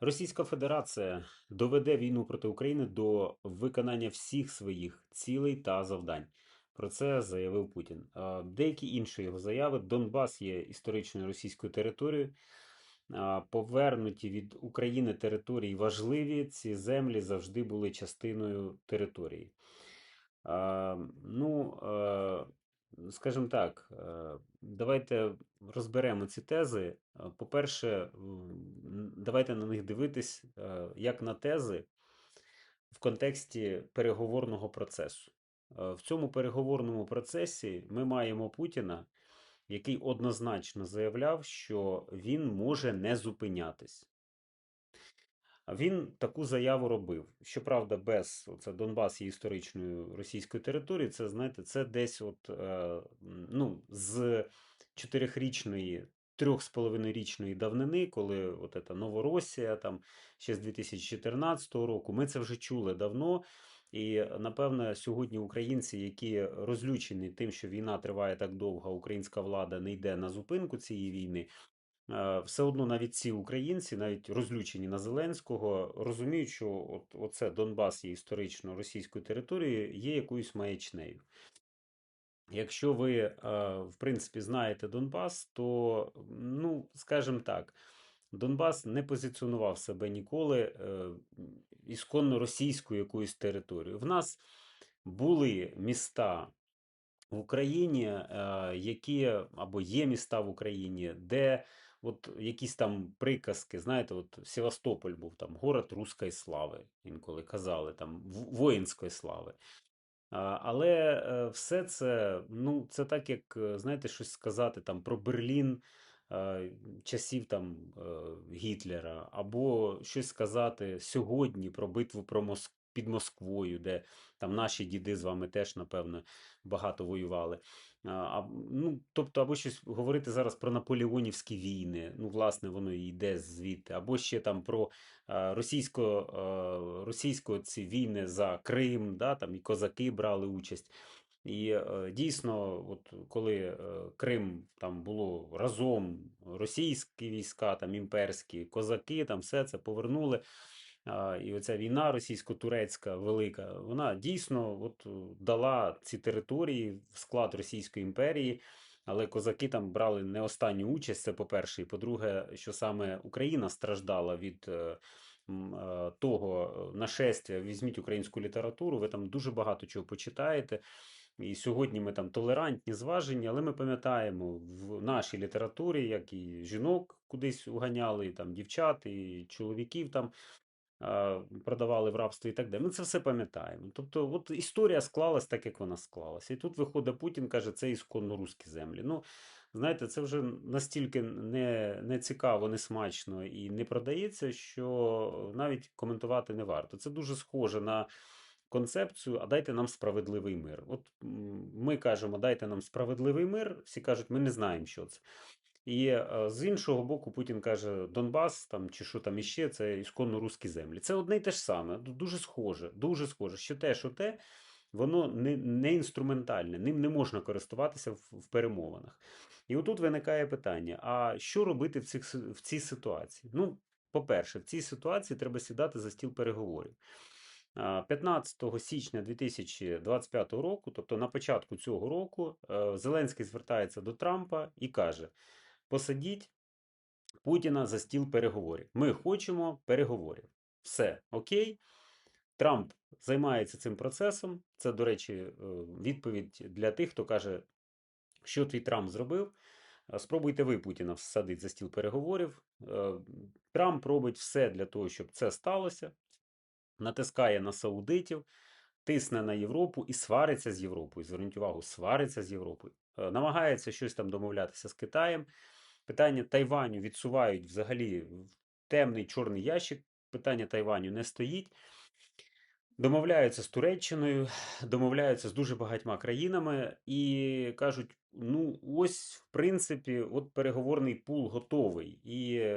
Російська Федерація доведе війну проти України до виконання всіх своїх цілей та завдань. Про це заявив Путін. Деякі інші його заяви: Донбас є історичною російською територією. Повернуті від України території важливі. Ці землі завжди були частиною території. Ну, скажімо так, е, давайте розберемо ці тези. Е, По-перше, давайте на них дивитись е, як на тези в контексті переговорного процесу. Е, В цьому переговорному процесі ми маємо Путіна, який однозначно заявляв, що він може не зупинятись. Він таку заяву робив. Щоправда, без це Донбас є історичною російською територією. Це знаєте, це десь от е, ну, з чотирьохрічної, трьох з половиною річної давнини, коли от ета Новоросія, там ще з 2014 року, ми це вже чули давно. І напевно, сьогодні українці, які розлючені тим, що війна триває так довго, українська влада не йде на зупинку цієї війни. Е, все одно навіть ці українці, навіть розлючені на Зеленського, розуміють, що от, оце Донбас є історично російською територією, є якоюсь маячнею. Якщо ви, е, в принципі, знаєте Донбас, то, ну, скажімо так, Донбас не позиціонував себе ніколи е, ісконно російською якоюсь територією. В нас були міста в Україні, які або є міста в Україні, де от якісь там приказки, знаєте, от Севастополь був там город руської слави, інколи казали, там воїнської слави. Але е, все це, ну, це так, як, е, знаєте, щось сказати там про Берлін часів там е, Гітлера, або щось сказати сьогодні про битву про Моск... під Москвою, де там наші діди з вами теж, напевно, багато воювали. А, ну, тобто, або щось говорити зараз про наполеонівські війни, ну, власне, воно і йде звідти, або ще там про російсько, російсько ці війни за Крим, да, там і козаки брали участь. І е, дійсно, от коли е, Крим там було разом російські війська, там імперські козаки, там все це повернули. І оця війна російсько-турецька велика, вона дійсно от, е, дала ці території в склад Російської імперії. Але козаки там брали не останню участь, це по-перше. І по-друге, що саме Україна страждала від е, е, того нашестя. Візьміть українську літературу, ви там дуже багато чого почитаєте. І сьогодні ми там толерантні, зважені, але ми пам'ятаємо в нашій літературі, як і жінок кудись уганяли, і там дівчат, і чоловіків там продавали в рабство і так далі. Ми це все пам'ятаємо. Тобто, от історія склалась так, як вона склалася. І тут виходить Путін, каже, це ісконно руські землі. Ну, знаєте, це вже настільки не, не цікаво, не смачно і не продається, що навіть коментувати не варто. Це дуже схоже на концепцію, а дайте нам справедливий мир. От ми кажемо, дайте нам справедливий мир, всі кажуть, ми не знаємо, що це. І е, з іншого боку, Путін каже, Донбас там чи що там іще, це ісконно руські землі. Це одне й те ж саме, дуже схоже, дуже схоже. Що те, що те, воно не, не інструментальне, ним не можна користуватися в, в перемовинах. І отут виникає питання: а що робити в, цих, в цій ситуації? Ну, по-перше, в цій ситуації треба сідати за стіл переговорів. 15 січня 2025 року, тобто на початку цього року, е, Зеленський звертається до Трампа і каже: посадіть Путіна за стіл переговорів. Ми хочемо переговорів. Все окей. Трамп займається цим процесом. Це, до речі, е, відповідь для тих, хто каже, що твій Трамп зробив. Е, Спробуйте ви Путіна всадити за стіл переговорів. Е, Трамп робить все для того, щоб це сталося. Натискає на саудитів, тисне на Європу і свариться з Європою. Зверніть увагу, свариться з Європою. Намагається щось там домовлятися з Китаєм. Питання Тайваню відсувають взагалі в темний чорний ящик. Питання Тайваню не стоїть. Домовляються з Туреччиною, домовляються з дуже багатьма країнами і кажуть: ну, ось, в принципі, от переговорний пул готовий. І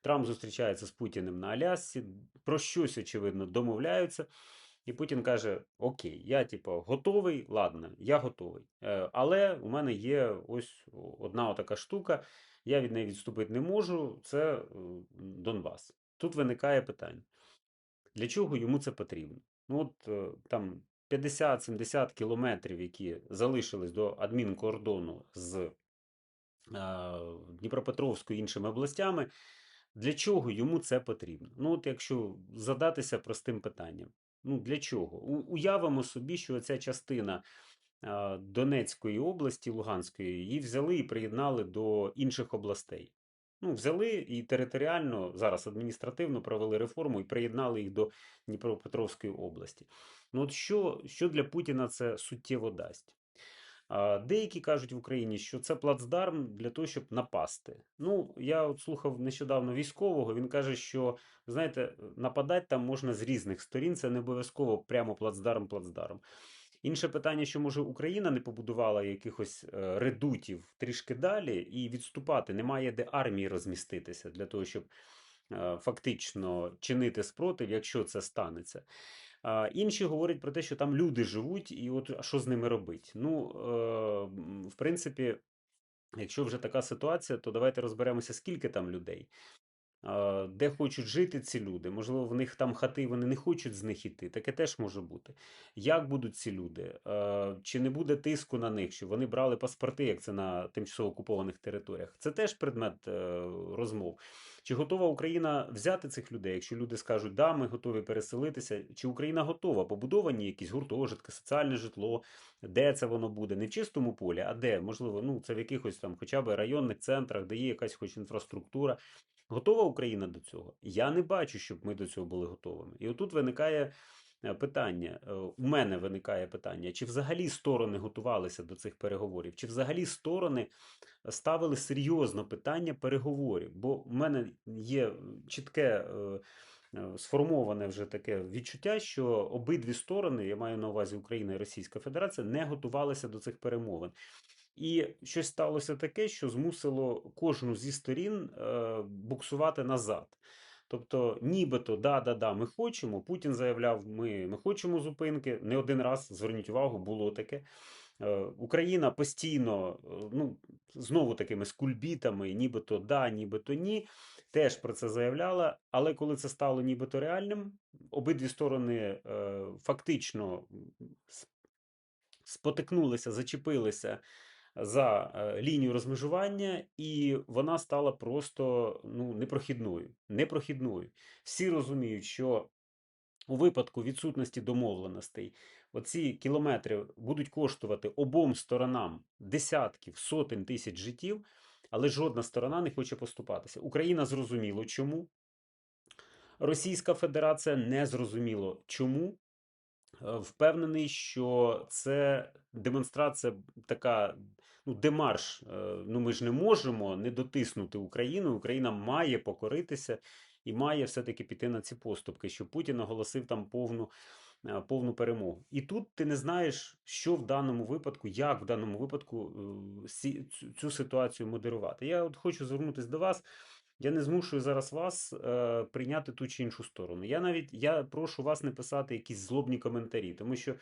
Трамп зустрічається з Путіним на Алясці, про щось, очевидно, домовляються. І Путін каже: Окей, я, типу, готовий, ладно, я готовий. Е, Але у мене є ось одна така штука, я від неї відступити не можу. Це е, Донбас. тут виникає питання: для чого йому це потрібно? Ну от е, там 50-70 кілометрів, які залишились до адмінкордону з Дніпропетровською і іншими областями. Для чого йому це потрібно? Ну, от якщо задатися простим питанням, ну для чого? У, уявимо собі, що ця частина е, Донецької області, Луганської, її взяли і приєднали до інших областей. Ну, взяли і територіально, зараз адміністративно провели реформу і приєднали їх до Дніпропетровської області. Ну, от що, що для Путіна це суттєво дасть? Деякі кажуть в Україні, що це плацдарм для того, щоб напасти. Ну, я от слухав нещодавно військового. Він каже, що знаєте, нападати там можна з різних сторін. Це не обов'язково прямо плацдарм-плацдарм. Інше питання, що може Україна не побудувала якихось е, редутів трішки далі і відступати. Немає де армії розміститися для того, щоб е, фактично чинити спротив, якщо це станеться. Інші говорять про те, що там люди живуть, і от а що з ними робити? Ну, е, в принципі, якщо вже така ситуація, то давайте розберемося, скільки там людей. Де хочуть жити ці люди, можливо, в них там хати, вони не хочуть з них іти. Таке теж може бути. Як будуть ці люди? Чи не буде тиску на них, щоб вони брали паспорти, як це на тимчасово окупованих територіях? Це теж предмет е, розмов. Чи готова Україна взяти цих людей? Якщо люди скажуть, да, ми готові переселитися, чи Україна готова? Побудовані якісь гуртожитки, соціальне житло, де це воно буде? Не в чистому полі, а де? Можливо, ну це в якихось там, хоча б районних центрах, де є якась хоч інфраструктура. Готова Україна до цього? Я не бачу, щоб ми до цього були готовими. І отут виникає е, питання. Е, у мене виникає питання: чи взагалі сторони готувалися до цих переговорів, чи взагалі сторони ставили серйозно питання переговорів? Бо в мене є чітке. Е, сформоване вже таке відчуття, що обидві сторони, я маю на увазі Україна і Російська Федерація, не готувалися до цих перемовин. І щось сталося таке, що змусило кожну зі сторін е, буксувати назад. Тобто, нібито да-да-да, ми хочемо. Путін заявляв, ми ми хочемо зупинки. Не один раз зверніть увагу, було таке. Е, Україна постійно, е, ну знову такими скульбітами, нібито да, нібито ні, теж про це заявляла. Але коли це стало нібито реальним, обидві сторони фактично спотикнулися, зачепилися за е, лінію розмежування, і вона стала просто ну, непрохідною. непрохідною. Всі розуміють, що у випадку відсутності домовленостей оці кілометри будуть коштувати обом сторонам десятків, сотень тисяч життів, але жодна сторона не хоче поступатися. Україна зрозуміло чому. Російська Федерація не зрозуміло чому. Е, впевнений, що це демонстрація така, ну, демарш. Е, ну, ми ж не можемо не дотиснути Україну. Україна має покоритися і має все-таки піти на ці поступки, що Путін оголосив там повну. Е, повну перемогу. І тут ти не знаєш, що в даному випадку, як в даному випадку цю ситуацію модерувати. Я от хочу звернутися до вас. Я не змушую зараз вас е, прийняти ту чи іншу сторону. Я навіть я прошу вас не писати якісь злобні коментарі, тому що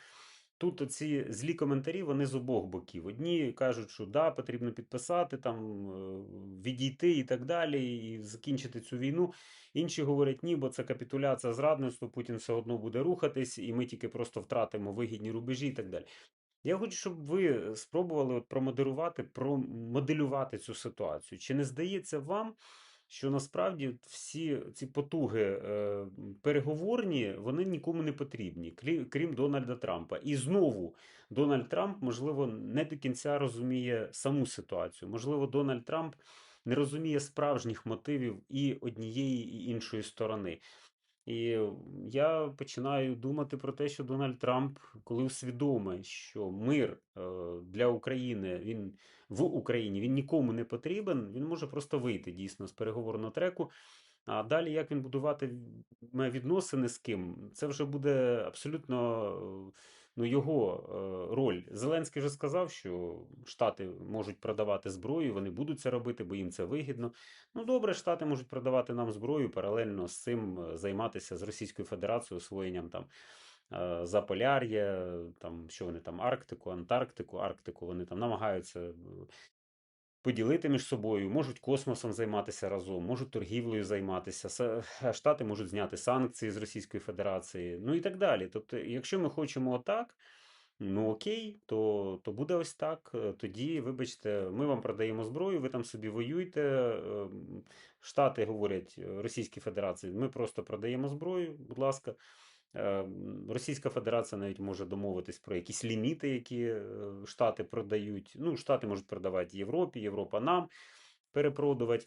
тут ці злі коментарі вони з обох боків. Одні кажуть, що да, потрібно підписати, там е, відійти і так далі, і закінчити цю війну. Інші говорять, ні, бо це капітуляція зрадництво, Путін все одно буде рухатись, і ми тільки просто втратимо вигідні рубежі і так далі. Я хочу, щоб ви спробували от промодерувати, промоделювати цю ситуацію. Чи не здається вам? Що насправді всі ці потуги е, переговорні вони нікому не потрібні, крім Дональда Трампа. І знову Дональд Трамп, можливо, не до кінця розуміє саму ситуацію. Можливо, Дональд Трамп не розуміє справжніх мотивів і однієї і іншої сторони. І я починаю думати про те, що Дональд Трамп, коли усвідомить, що мир е, для України він в Україні він нікому не потрібен, він може просто вийти дійсно з переговорного треку. А далі, як він будувати відносини з ким, це вже буде абсолютно ну, його е, роль. Зеленський вже сказав, що Штати можуть продавати зброю, вони будуть це робити, бо їм це вигідно. Ну добре, Штати можуть продавати нам зброю, паралельно з цим е, займатися з Російською Федерацією освоєнням там. Е, Заполяр'я, там що вони там Арктику, Антарктику, Арктику вони там намагаються поділити між собою, можуть космосом займатися разом, можуть торгівлею займатися. Штати можуть зняти санкції з Російської Федерації, ну і так далі. Тобто, якщо ми хочемо отак. Ну окей, то, то буде ось так. Тоді, вибачте, ми вам продаємо зброю, ви там собі воюйте. Ем, Штати говорять е, Російській Федерації, ми просто продаємо зброю, будь ласка. Ем, Російська Федерація навіть може домовитись про якісь ліміти, які е, Штати продають. Ну, Штати можуть продавати Європі, Європа нам перепродувати.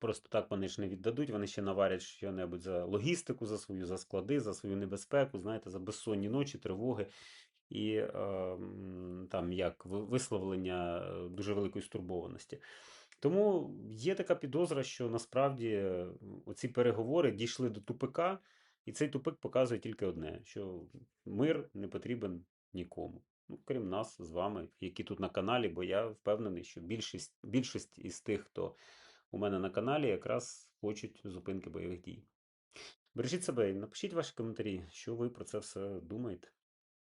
Просто так вони ж не віддадуть, вони ще наварять що-небудь за логістику, за свою, за склади, за свою небезпеку, знаєте, за безсонні ночі, тривоги і е, там як висловлення е, дуже великої стурбованості. Тому є така підозра, що насправді е, оці переговори дійшли до тупика, і цей тупик показує тільки одне: що мир не потрібен нікому. Ну, крім нас з вами, які тут на каналі, бо я впевнений, що більшість, більшість із тих, хто у мене на каналі, якраз хочуть зупинки бойових дій. Бережіть себе і напишіть ваші коментарі, що ви про це все думаєте.